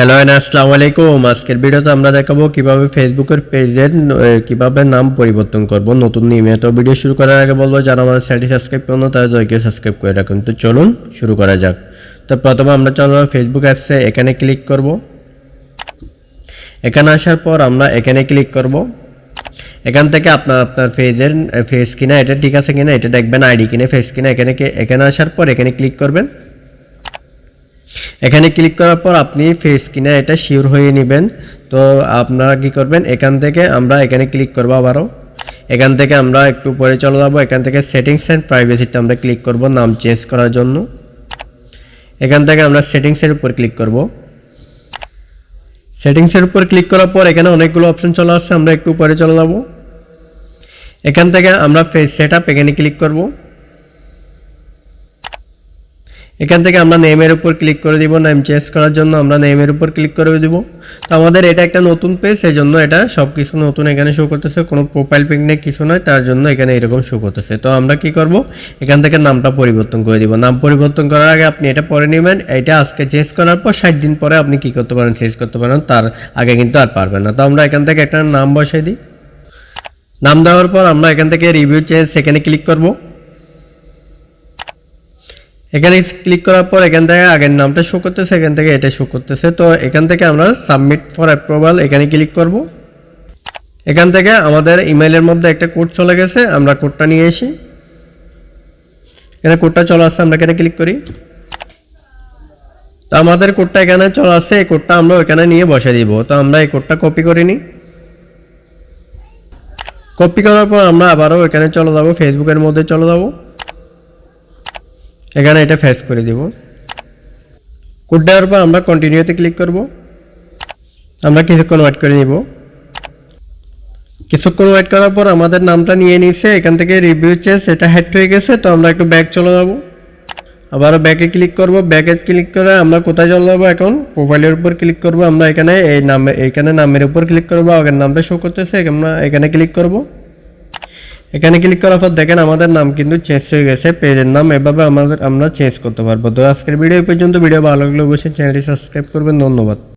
Hello and আসসালামু আলাইকুম আজকের ভিডিওতে আমরা দেখাবো কীভাবে ফেসবুকের পেজের কীভাবে নাম পরিবর্তন করব। নতুন নিয়মে তো ভিডিও শুরু করার আগে বলব, যারা আমার চ্যানেলটি সাবস্ক্রাইব করুন তারা দয়কে সাবস্ক্রাইব করে রাখুন। তো চলুন শুরু করা যাক। তো প্রথমে আমরা চলো ফেসবুক অ্যাপসে এখানে ক্লিক করব। এখানে আসার পর আমরা এখানে ক্লিক করব। এখান থেকে আপনার আপনার ফেজের ফেস কিনা, এটা ঠিক আছে কিনা, এটা দেখবেন আইডি কিনে ফেস কিনা, এখানে এখানে আসার পর এখানে ক্লিক করবেন। এখানে ক্লিক করার পর আপনি ফেস কিনা এটা শিওর হয়ে নেবেন। তো আপনারা কি করবেন? এখান থেকে আমরা এখানে ক্লিক করব আবারও। এখান থেকে আমরা একটু পরে চলে যাব। এখান থেকে সেটিংস অ্যান্ড প্রাইভেসিতে আমরা ক্লিক করব নাম চেঞ্জ করার জন্য। এখান থেকে আমরা সেটিংসের উপর ক্লিক করব। সেটিংসের উপর ক্লিক করার পর এখানে অনেকগুলো অপশন চলে আসছে। আমরা একটু পরে চলে যাব। এখান থেকে আমরা ফেস সেট আপ এখানে ক্লিক করব। এখান থেকে আমরা নেমের উপর ক্লিক করে দিব নেম চেঞ্জ করার জন্য আমরা নেমের উপর ক্লিক করে দিব। তো আমাদের এটা একটা নতুন পেজ সেই জন্য এটা সব কিছু নতুন এখানে শো করতেছে, কোনো প্রোফাইল পিক নেই, কিছু নয়, তার জন্য এখানে এরকম শো করতেছে। তো আমরা কি করব? এখান থেকে নামটা পরিবর্তন করে দিব। নাম পরিবর্তন করার আগে আপনি এটা পরে নেবেন। এটা আজকে চেঞ্জ করার পর ষাট দিন পরে আপনি কি করতে পারেন? চেঞ্জ করতে পারেন, তার আগে কিন্তু আর পারবেন না। তো আমরা এখান থেকে একটা নাম বসাই দিই। নাম দেওয়ার পর আমরা এখান থেকে রিভিউ চেঞ্জ সেখানে ক্লিক করব। এখানে ক্লিক করার পর এখান থেকে আগের নামটা শো করতেছে, এখান থেকে এটা শো করতেছে। তো এখান থেকে আমরা সাবমিট ফর অ্যাপ্রুভাল এখানে ক্লিক করব। এখান থেকে আমাদের ইমেলের মধ্যে একটা কোড চলে গেছে, আমরা কোডটা নিয়ে এসি এখানে কোডটা চলে আসছে, আমরা এখানে ক্লিক করি। তো আমাদের কোডটা এখানে চলে আসছে, এই কোডটা আমরা এখানে নিয়ে বসে দিব। তো আমরা এই কোডটা কপি করে নিই কপি করার পর আমরা আবারও এখানে চলে যাব ফেসবুকের মধ্যে চলে যাব। এখানে এটা ফেস করে দিব। কোড দেওয়ার পর আমরা কন্টিনিউতে ক্লিক করব। আমরা কিছুক্ষণ ওয়েট করে নিব। কিছুক্ষণ ওয়েট করার পর আমাদের নামটা নিয়ে নিছে, এখান থেকে রিভিউ চেঞ্জ এটা হেড হয়ে গেছে, তো আমরা একটু ব্যাক চলে যাব। আবারও ব্যাকে ক্লিক করব। ব্যাকে ক্লিক করে আমরা কোথায় চলে যাব এখন? প্রোফাইলের উপর ক্লিক করব। আমরা এখানে এই নামে, এখানে নামের উপর ক্লিক করব। আগের নামটা শো করতেছে আমরা এখানে ক্লিক করব। এখানে ক্লিক করার পর দেখেন আমাদের নাম কিন্তু চেঞ্জ হয়ে গেছে পেজের নাম এভাবে আমাদের, আমরা চেঞ্জ করতে পারব। তো আজকের ভিডিও পর্যন্ত ভিডিও ভালো লাগলে অবশ্যই চ্যানেলটি সাবস্ক্রাইব করবেন, ধন্যবাদ।